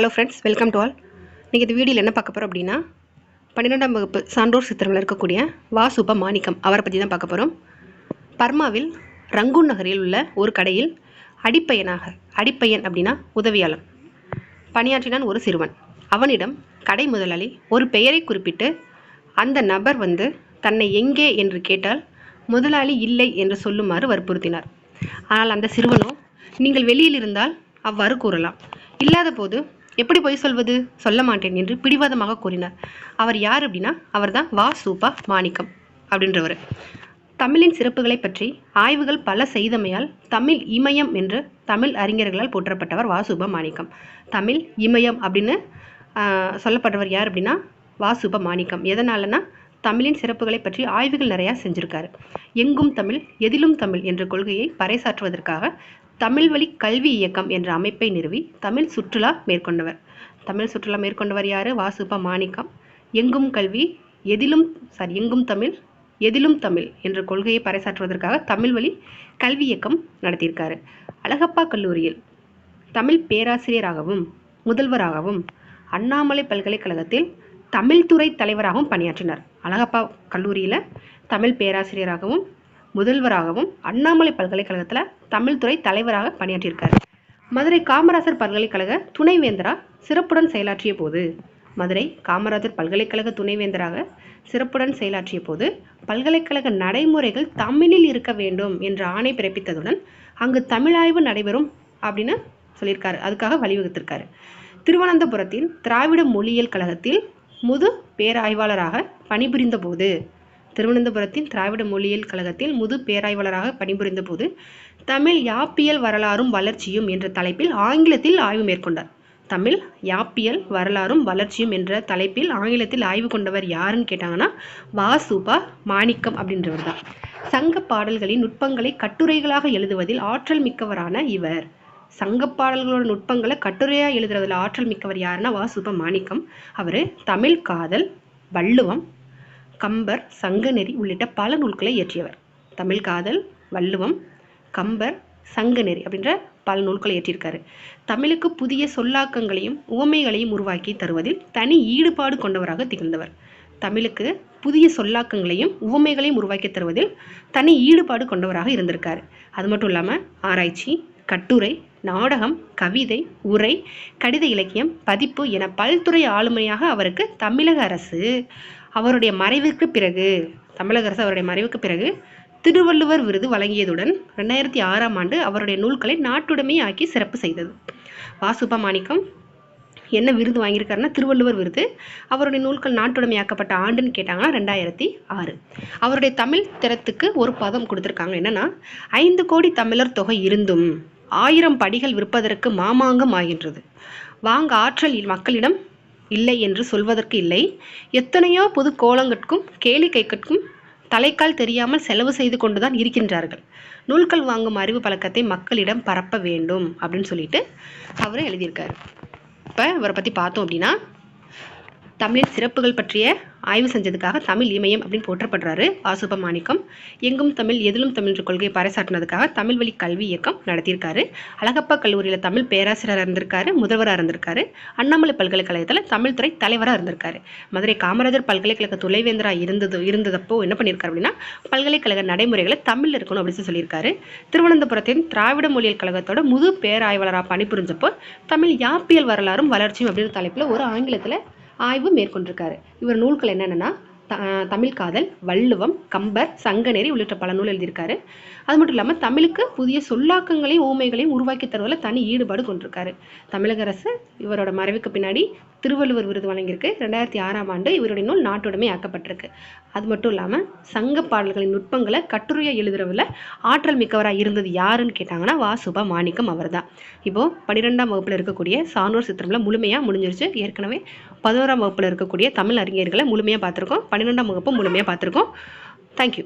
Hello friends welcome to all நீங்கள் இந்த வீடியோவில் என்ன பார்க்க போகிறோம் அப்படின்னா பன்னிரெண்டாம் வகுப்பு சான்றோர் சித்திரமில் இருக்கக்கூடிய வா மாணிக்கம் அவரை பற்றி தான் பார்க்க போகிறோம் பர்மாவில் ரங்கூன் நகரில் உள்ள ஒரு கடையில் அடிப்பையனாக அடிப்பையன் அப்படின்னா உதவியாளன் பணியாற்றினான் ஒரு சிறுவன். அவனிடம் கடை முதலாளி ஒரு பெயரை குறிப்பிட்டு அந்த நபர் வந்து தன்னை எங்கே என்று கேட்டால் முதலாளி இல்லை என்று சொல்லுமாறு வற்புறுத்தினார். ஆனால் அந்த சிறுவனோ நீங்கள் வெளியில் இருந்தால் அவ்வாறு கூறலாம். இல்லாத போது எப்படி பொய் சொல்வது? சொல்ல மாட்டேன் என்று பிடிவாதமாக கூறினார். அவர் யார் அப்படின்னா அவர்தான் வா சூப்பா மாணிக்கம் அப்படின்றவர். தமிழின் சிறப்புகளை பற்றி ஆய்வுகள் பல செய்தமையால் தமிழ் இமயம் என்று தமிழ் அறிஞர்களால் போற்றப்பட்டவர் வாசுப மாணிக்கம். தமிழ் இமயம் அப்படின்னு சொல்லப்பட்டவர் யார் அப்படின்னா வாசுப மாணிக்கம். எதனாலனா தமிழின் சிறப்புகளை பற்றி ஆய்வுகள் நிறையா செஞ்சுருக்காரு. எங்கும் தமிழ் எதிலும் தமிழ் என்ற கொள்கையை பறைசாற்றுவதற்காக தமிழ் வழி கல்வி இயக்கம் என்ற அமைப்பை நிறுவி தமிழ் சுற்றுலா மேற்கொண்டவர். தமிழ் சுற்றுலா மேற்கொண்டவர் யாரு? வாசுபா மாணிக்கம். எங்கும் கல்வி எதிலும் சாரி எங்கும் தமிழ் எதிலும் தமிழ் என்ற கொள்கையை பறைசாற்றுவதற்காக தமிழ் வழி கல்வி இயக்கம் நடத்தியிருக்காரு. அழகப்பா கல்லூரியில் தமிழ் பேராசிரியராகவும் முதல்வராகவும் அண்ணாமலை பல்கலைக்கழகத்தில் தமிழ்துறை தலைவராகவும் பணியாற்றினார். அழகப்பா கல்லூரியில் தமிழ் பேராசிரியராகவும் முதல்வராகவும் அண்ணாமலை பல்கலைக்கழகத்தில் தமிழ்துறை தலைவராக பணியாற்றியிருக்கார். மதுரை காமராசர் பல்கலைக்கழக துணைவேந்தரா சிறப்புடன் செயலாற்றிய போது மதுரை காமராஜர் பல்கலைக்கழக துணைவேந்தராக சிறப்புடன் செயலாற்றிய போது பல்கலைக்கழக நடைமுறைகள் தமிழில் இருக்க வேண்டும் என்ற ஆணை பிறப்பித்ததுடன் அங்கு தமிழாய்வு நடைபெறும் அப்படின்னு சொல்லியிருக்காரு. அதுக்காக வழிவகுத்திருக்காரு. திருவனந்தபுரத்தில் திராவிட மொழியியல் கழகத்தில் முது பேராய்வாளராக பணிபுரிந்த போது திருவனந்தபுரத்தின் திராவிட மொழியியல் கழகத்தில் முது பேராய்வாளராக பணிபுரிந்த போது தமிழ் யாப்பியல் வரலாறும் வளர்ச்சியும் என்ற தலைப்பில் ஆங்கிலத்தில் ஆய்வு மேற்கொண்டார். தமிழ் யாப்பியல் வரலாறும் வளர்ச்சியும் என்ற தலைப்பில் ஆங்கிலத்தில் ஆய்வு கொண்டவர் யாருன்னு கேட்டாங்கன்னா வாசுபா மாணிக்கம் அப்படின்றவர் தான். சங்க பாடல்களின் நுட்பங்களை கட்டுரைகளாக எழுதுவதில் ஆற்றல் மிக்கவரான இவர். சங்க பாடல்களோட நுட்பங்களை கட்டுரையாக எழுதுறதுல ஆற்றல் மிக்கவர் யாருன்னா வாசுப மாணிக்கம். அவர் தமிழ் காதல் வள்ளுவம் கம்பர் சங்கநெறி உள்ளிட்ட பல நூல்களை இயற்றியவர். தமிழ் காதல் வள்ளுவம் கம்பர் சங்கநெறி அப்படின்ற பல நூல்களை இயற்றியிருக்காரு. தமிழுக்கு புதிய சொல்லாக்கங்களையும் உவமைகளையும் உருவாக்கி தருவதில் தனி ஈடுபாடு கொண்டவராக திகழ்ந்தவர். தமிழுக்கு புதிய சொல்லாக்கங்களையும் உவமைகளையும் உருவாக்கி தருவதில் தனி ஈடுபாடு கொண்டவராக இருந்திருக்காரு. அது மட்டும் இல்லாமல் ஆராய்ச்சி கட்டுரை நாடகம் கவிதை உரை கடித இலக்கியம் பதிப்பு என பல்துறை ஆளுமையாக அவருக்கு தமிழக அரசு அவருடைய மறைவுக்கு பிறகு தமிழக அரசு அவருடைய மறைவுக்கு பிறகு திருவள்ளுவர் விருது வழங்கியதுடன் ரெண்டாயிரத்தி ஆறாம் ஆண்டு அவருடைய நூல்களை நாட்டுடைமை ஆக்கி சிறப்பு செய்தது. வாசுப மாணிக்கம் என்ன விருது வாங்கியிருக்காருன்னா திருவள்ளுவர் விருது. அவருடைய நூல்கள் நாட்டுடைமையாக்கப்பட்ட ஆண்டுன்னு கேட்டாங்கன்னா ரெண்டாயிரத்தி ஆறு. அவருடைய தமிழ் திறத்துக்கு ஒரு பதம் கொடுத்துருக்காங்க. என்னன்னா ஐந்து கோடி தமிழர் தொகை இருந்தும் ஆயிரம் படிகள் விற்பதற்கு மாமாங்கம் ஆகின்றது. வாங்க ஆற்றல் மக்களிடம் இல்லை என்று சொல்வதற்கு இல்லை. எத்தனையோ புது கோலங்கட்கும் கேளிக்கைக்கட்கும் தலைக்கால் தெரியாமல் செலவு செய்து கொண்டுதான் இருக்கின்றார்கள். நூல்கள் வாங்கும் அறிவு பழக்கத்தை மக்களிடம் பரப்ப வேண்டும் அப்படின்னு சொல்லிட்டு அவர் எழுதியிருக்காரு. இப்போ இவரை பற்றி பார்த்தோம் அப்படின்னா தமிழின் சிறப்புகள் பற்றிய ஆய்வு செஞ்சதுக்காக தமிழ் இமயம் அப்படின்னு போற்றப்படுறாரு வாசுப மாணிக்கம். எங்கும் தமிழ் எதிலும் தமிழ் கொள்கையை பறைசாட்டினதுக்காக தமிழ் வழி கல்வி இயக்கம் நடத்தியிருக்காரு. அழகப்பா கல்லூரியில் தமிழ் பேராசிரியராக இருந்திருக்காரு முதல்வராக இருந்திருக்காரு. அண்ணாமலை பல்கலைக்கழகத்தில் தமிழ் துறை தலைவராக இருந்திருக்காரு. மதுரை காமராஜர் பல்கலைக்கழக துணைவேந்தராக இருந்தது இருந்ததப்போ என்ன பண்ணியிருக்காரு அப்படின்னா பல்கலைக்கழக நடைமுறைகளை தமிழில் இருக்கணும் அப்படின்னு சொல்லியிருக்காரு. திருவனந்தபுரத்தின் திராவிட மொழியியல் கழகத்தோட முது பேராய்வாளராக பணிபுரிஞ்சப்போ தமிழ் யாப்பியல் வரலாறும் வளர்ச்சியும் அப்படின்ற தலைப்பில் ஒரு ஆங்கிலத்தில் ஆய்வு மேற்கொண்டிருக்காரு. இவர் நூல்கள் என்னென்னா தமிழ் காதல் வள்ளுவம் கம்பர் சங்கநெறி உள்ளிட்ட பல நூல் எழுதியிருக்காரு. அது மட்டும் இல்லாமல் தமிழுக்கு புதிய சொல்லாக்கங்களையும் ஊமைகளையும் உருவாக்கி தருவதில் தனி ஈடுபாடு கொண்டிருக்காரு. தமிழக அரசு இவரோட மறைவுக்கு பின்னாடி திருவள்ளுவர் விருது வழங்கியிருக்கு. ரெண்டாயிரத்தி ஆறாம் ஆண்டு இவருடைய நூல் நாட்டுடைமை ஆக்கப்பட்டிருக்கு. அது மட்டும் இல்லாமல் சங்க பாடல்களின் நுட்பங்களை கட்டுரையாக எழுதுறவில் ஆற்றல் மிக்கவராக இருந்தது யாருன்னு கேட்டாங்கன்னா வாசுபா மாணிக்கம் அவர் தான் இப்போது பன்னிரெண்டாம் வகுப்பில் இருக்கக்கூடிய சானூர் சித்திரம்ல முழுமையாக முடிஞ்சிருச்சு. ஏற்கனவே பதினோராம் வகுப்பில் இருக்கக்கூடிய தமிழ் அறிஞர்களை முழுமையாக பார்த்துருக்கோம். பன்னிரெண்டாம் வகுப்பு முழுமையாக பார்த்துருக்கோம். தேங்க்யூ